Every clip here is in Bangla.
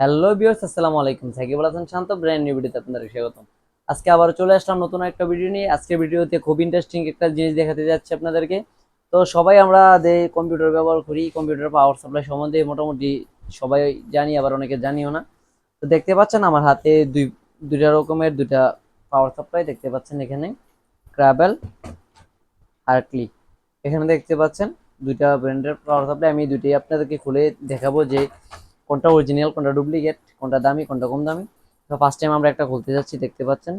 হ্যালো বিয়ার্স আসসালামু আলাইকুম। সাকিব আল হাসান শান্ত ব্র্যান্ড নিউ ভিডিওতে আপনাদের স্বাগতম। আজকে আবার চলে আসলাম নতুন একটা ভিডিও নিয়ে। আজকে ভিডিওতে খুব ইন্টারেস্টিং একটা জিনিস দেখাতে যাচ্ছি আপনাদেরকে। তো সবাই আমরা যে কম্পিউটার ব্যবহার করি কম্পিউটার পাওয়ার সাপ্লাই সম্বন্ধে মোটামুটি সবাই জানি, আবার অনেকে জানিও না। তো দেখতে পাচ্ছেন আমার হাতে দুই, দুইটা রকমের দুইটা পাওয়ার সাপ্লাই দেখতে পাচ্ছেন এখানে। ক্রাবেল আর ক্লিক এখানে দেখতে পাচ্ছেন দুইটা ব্র্যান্ডের পাওয়ার সাপ্লাই আমি দুইটাই আপনাদেরকে খুলে দেখাবো যে কোনটা অরিজিনাল কোনটা ডুপ্লিকেট কোনটা দামি, কোনটা কম দামি? তো ফার্স্ট টাইম আমরা একটা খুলতে যাচ্ছি, দেখতে পাচ্ছেন?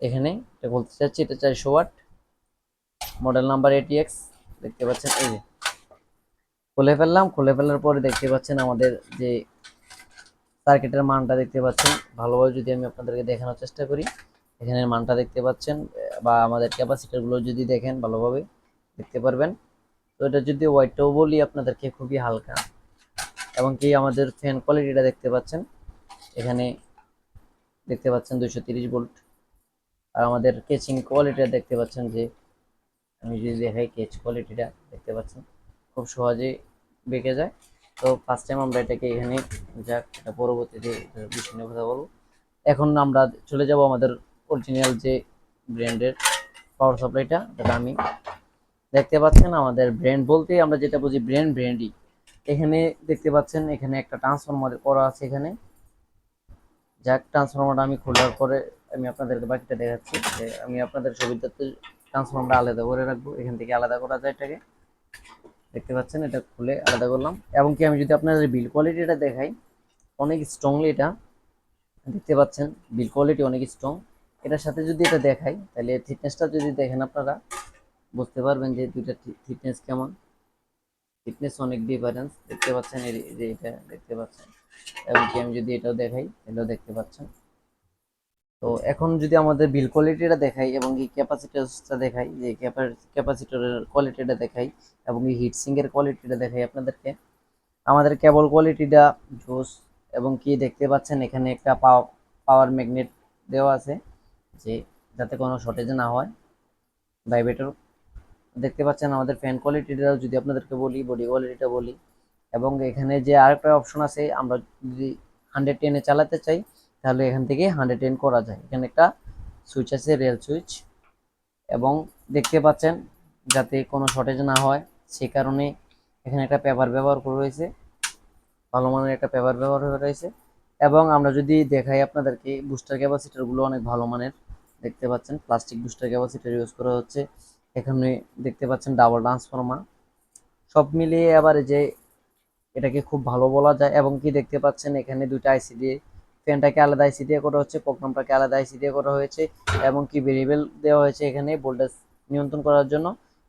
এখানে এটা খুলতে যাচ্ছি, এটা চারশো ওয়াট। মডেল নাম্বার এটি এক্স দেখতে পাচ্ছেন? এই যে। খুলে ফেললাম, খুলে ফেলার পরে দেখতে পাচ্ছেন আমাদের যে সার্কিটের মানটা দেখতে পাচ্ছেন। ভালোভাবে যদি আমি আপনাদেরকে দেখানোর চেষ্টা করি এখানে মানটা দেখতে পাচ্ছেন, বা আমাদের ক্যাপাসিটারগুলো যদি দেখেন ভালোভাবে, দেখতে পারবেন। তো এটা যদি ওয়াইটটাও বলি, আপনাদেরকে খুবই হালকা। এবং কি আমাদের ফ্যান কোয়ালিটিটা দেখতে পাচ্ছেন? এখানে দেখতে পাচ্ছেন দুশো তিরিশ ভোল্ট আর আমাদের কেচিং কোয়ালিটিটা দেখতে পাচ্ছেন যে, আমি যদি দেখাই কেচ কোয়ালিটিটা দেখতে পাচ্ছেন? খুব সহজে বেঁকে যায়। তো ফার্স্ট টাইম আমরা এটাকে এখানে যাক, এটা পরবর্তীতে বিষয় নিয়ে কথা বলব। এখন আমরা চলে যাব আমাদের অরিজিনাল যে ব্র্যান্ডের পাওয়ার সাপ্লাইটা যেটা আমি দেখতে পাচ্ছেন আমাদের ব্র্যান্ড বলতে আমরা যেটা বুঝি ব্র্যান্ড ব্র্যান্ডই এখানে দেখতে পাচ্ছেন, এখানে একটা ট্রান্সফরমার করা আছে এখানে। যাক ট্রান্সফরমারটা আমি খোলার পরে আমি আপনাদেরকে বাকিটা দেখাচ্ছি যে আমি আপনাদের সুবিধার্থে ট্রান্সফরমারটা আলাদা করে রাখব। এখান থেকে আলাদা করা যায় এটাকে। দেখতে পাচ্ছেন, এটা খুলে আলাদা করলাম। এবং কি আমি যদি আপনাদের বিল কোয়ালিটিটা দেখাই, অনেক স্ট্রংলি এটা। দেখতে পাচ্ছেন বিল কোয়ালিটি অনেক স্ট্রং এটার সাথে যদি এটা দেখাই, তাহলে থিকনেসটা যদি দেখেন আপনারা, বুঝতে পারবেন যে দুইটা থিকনেস কেমন। ফিটনেস অনেক ডিফারেন্স দেখতে পাচ্ছেন এই যে এটা দেখতে পাচ্ছেন। এবং কি আমি যদি এটাও দেখাই, এটাও দেখতে পাচ্ছেন। তো এখন যদি আমাদের বিল কোয়ালিটিটা দেখাই এবং কি ক্যাপাসিটারটা দেখাই, যে ক্যাপাসিটরের কোয়ালিটিটা দেখাই এবং এই হিটসিংয়ের কোয়ালিটিটা দেখাই আপনাদেরকে, আমাদের কেবল কোয়ালিটিটা জোস এবং কি দেখতে পাচ্ছেন, এখানে একটা পাওয়ার ম্যাগনেট দেওয়া আছে, যে যাতে কোনো শর্টেজ না হয় ভাইব্রেটর দেখতে পাচ্ছেন আমাদের ফ্যান কোয়ালিটিটা যদি আপনাদেরকে বলি বডি কোয়ালিটিটা বলি, এবং এখানে যে আরেকটা অপশন আছে, আমরা যদি হান্ড্রেড টেনে চালাতে চাই, তাহলে এখান থেকে হান্ড্রেড টেন করা যায়। এখানে একটা সুইচ আছে রেল সুইচ এবং দেখতে পাচ্ছেন যাতে কোনো শর্টেজ না হয়, সে কারণে এখানে একটা পেপার ব্যবহার করা রয়েছে ভালো মানের একটা পেপার ব্যবহার হয়ে রয়েছে এবং আমরা যদি দেখাই আপনাদেরকে বুস্টার ক্যাপাসিটারগুলো অনেক ভালো মানের, দেখতে পাচ্ছেন প্লাস্টিক বুস্টার ক্যাপাসিটার ইউজ করা হচ্ছে এখানে দেখতে পাচ্ছেন ডাবল ট্রান্সফর্মার সব মিলিয়ে আবার যে এটাকে খুব ভালো বলা যায় এবং কি দেখতে পাচ্ছেন এখানে দুইটা আইসি দিয়ে ফ্যানটাকে আলাদা আইসি দিয়ে করা হচ্ছে, প্রোগ্রামটাকে আলাদা আইসি দিয়ে করা হয়েছে এবং কি ভেরিয়েবল দেওয়া হয়েছে এখানে ভোল্টেজ নিয়ন্ত্রণ করার জন্য।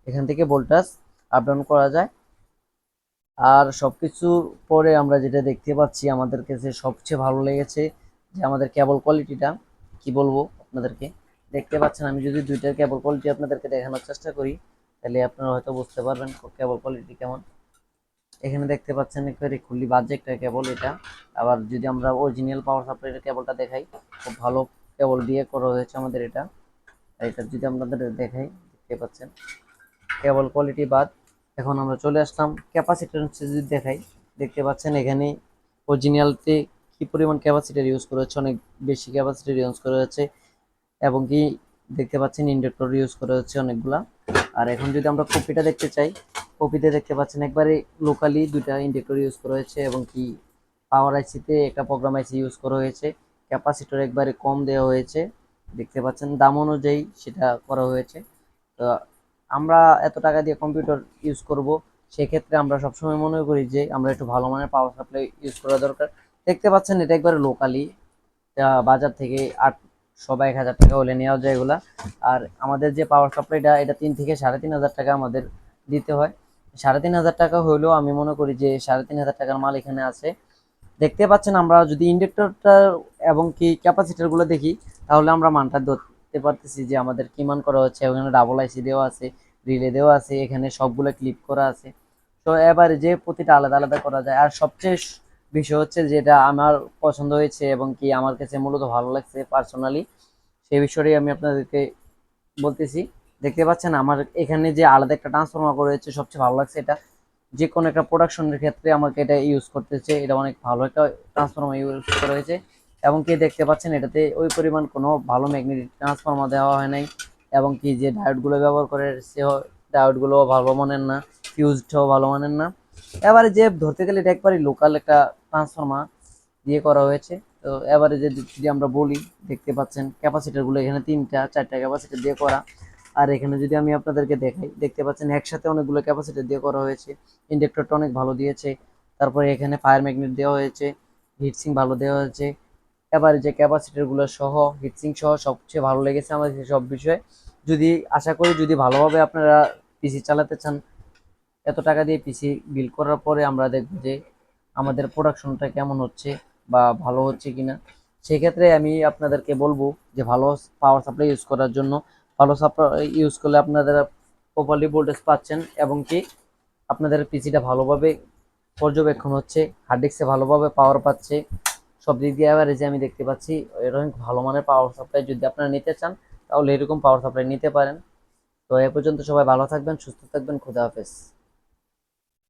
এখান থেকে ভোল্টেজ আপ ডাউন করা যায়। আর সবকিছু পরে আমরা যেটা দেখতে পাচ্ছি আমাদের কাছে সবচেয়ে ভালো লেগেছে যে আমাদের কেবল কোয়ালিটিটা কি বলব আপনাদেরকে? দেখতে পাচ্ছেন, আমি যদি দুইটার কেবল কোয়ালিটি আপনাদেরকে দেখানোর চেষ্টা করি, তাহলে আপনারা হয়তো বুঝতে পারবেন কেবল কোয়ালিটি কেমন। এখানে দেখতে পাচ্ছেন একেবারে খুলি বাজে একটা কেবল এটা। আবার যদি আমরা অরিজিনাল পাওয়ার সাপ্লাইয়ের কেবলটা দেখাই, খুব ভালো কেবল দিয়ে করা হয়েছে আমাদের এটা। এটা যদি আপনাদের দেখাই, দেখতে পাচ্ছেন কেবল কোয়ালিটি বাদ। এখন আমরা চলে আসলাম ক্যাপাসিটার যদি দেখাই, দেখতে পাচ্ছেন এখানে অরিজিনালতে কি পরিমাণ ক্যাপাসিটার ইউজ করা হচ্ছে, অনেক বেশি ক্যাপাসিটার ইউজ করা হচ্ছে। এবং কি দেখতে পাচ্ছেন ইন্ডাক্টর ইউজ করা হচ্ছে অনেকগুলা। আর এখন যদি আমরা কপিটা দেখতে চাই, কপিতে দেখতে পাচ্ছেন একবারে লোকালি দুইটা ইন্ডাক্টর ইউজ করা হয়েছে এবং কি পাওয়ার আইসিতে একটা প্রোগ্রাম আইসি ইউজ করা হয়েছে। ক্যাপাসিটর একবারে কম দেওয়া হয়েছে। দেখতে পাচ্ছেন দাম অনুযায়ী সেটা করা হয়েছে। তো আমরা এত টাকা দিয়ে কম্পিউটার ইউজ করব, সেক্ষেত্রে আমরা সবসময় মনে করি যে আমরা একটু ভালো মানের পাওয়ার সাপ্লাই ইউজ করা দরকার। দেখতে পাচ্ছেন এটা একবারে লোকালি বাজার থেকে আট সবাই এক হাজার টাকা হলে নেওয়া যায় এগুলা। আর আমাদের যে পাওয়ার সাপ্লাইটা এটা তিন থেকে সাড়ে তিন হাজার টাকা আমাদের দিতে হয়। সাড়ে তিন হাজার টাকা হলেও আমি মনে করি যে সাড়ে তিন হাজার টাকার মাল এখানে আছে। দেখতে পাচ্ছেন আমরা যদি ইন্ডাক্টরটা এবং কি ক্যাপাসিটারগুলো দেখি, তাহলে আমরা মানটা ধরতে পারতেছি যে আমাদের কি মান করা হচ্ছে। ওখানে ডাবল আইসি দেওয়া আছে রিলে দেওয়া আছে, এখানে সবগুলো ক্লিপ করা আছে। তো এবারে যে প্রতিটা আলাদা আলাদা করা যায়। আর সবচেয়ে বিষয় হচ্ছে যেটা আমার পছন্দ হয়েছে এবং কি আমার কাছে মূলত ভালো লাগছে পার্সোনালি সেই বিষয়টাই আমি আপনাদেরকে বলতেছি। দেখতে পাচ্ছেন আমার এখানে যে আলাদা একটা ট্রান্সফর্মার করা হয়েছে সবচেয়ে ভালো লাগছে এটা। যে কোনো একটা প্রোডাকশনের ক্ষেত্রে আমাকে এটা ইউজ করতেছে, এটা অনেক ভালো একটা ট্রান্সফর্মার ইউজ করা হয়েছে। এবং কি দেখতে পাচ্ছেন এটাতে ওই পরিমাণ কোনো ভালো ম্যাগনেটিক ট্রান্সফর্মার দেওয়া হয় নাই। এবং কি যে ডায়োডগুলো ব্যবহার করে সে ডায়োডগুলো ভালো মানের না ফিউজটাও ভালো মানের না। এবারে যে ধরতে গেলে এটা একবারই লোকাল একটা ট্রান্সফর্মার দিয়ে করা হয়েছে। তো এবারে যে যদি আমরা বলি, দেখতে পাচ্ছেন ক্যাপাসিটারগুলো এখানে তিনটা, চারটা ক্যাপাসিটার দিয়ে করা। আর এখানে যদি আমি আপনাদেরকে দেখাই, দেখতে পাচ্ছেন একসাথে অনেকগুলো ক্যাপাসিটার দিয়ে করা হয়েছে। ইন্ডাক্টরটা অনেক ভালো দিয়েছে। তারপরে এখানে ফায়ার ম্যাগনেট দেওয়া হয়েছে হিটসিং ভালো দেওয়া হয়েছে। এবারে যে ক্যাপাসিটারগুলো সহ হিটসিং সহ সবচেয়ে ভালো লেগেছে আমাদের সব বিষয়ে। যদি, আশা করি যদি ভালোভাবে আপনারা পিসি চালাতে চান এত টাকা দিয়ে পিসি বিল করার পরে আমরা দেখব যে আমাদের প্রোডাকশনটা কেমন হচ্ছে বা ভালো হচ্ছে কিনা। সেক্ষেত্রে আমি আপনাদেরকে বলব যে ভালো পাওয়ার সাপ্লাই ইউজ করার জন্য ভালো সাপ্লাই ইউজ করলে আপনারা প্রপারলি ভোল্টেজ পাচ্ছেন এবং কি আপনাদের পিসিটা ভালোভাবে পর্যবেক্ষণ হচ্ছে হার্ড ডিস্কে ভালোভাবে পাওয়ার পাচ্ছে। সব দিক দিয়ে অ্যাভারেজে আমি দেখতে পাচ্ছি, এরকম ভালো মানের পাওয়ার সাপ্লাই যদি আপনারা নিতে চান, তাহলে এরকম পাওয়ার সাপ্লাই নিতে পারেন। তো এ পর্যন্ত সবাই ভালো থাকবেন, সুস্থ থাকবেন, খুদা হাফেজ।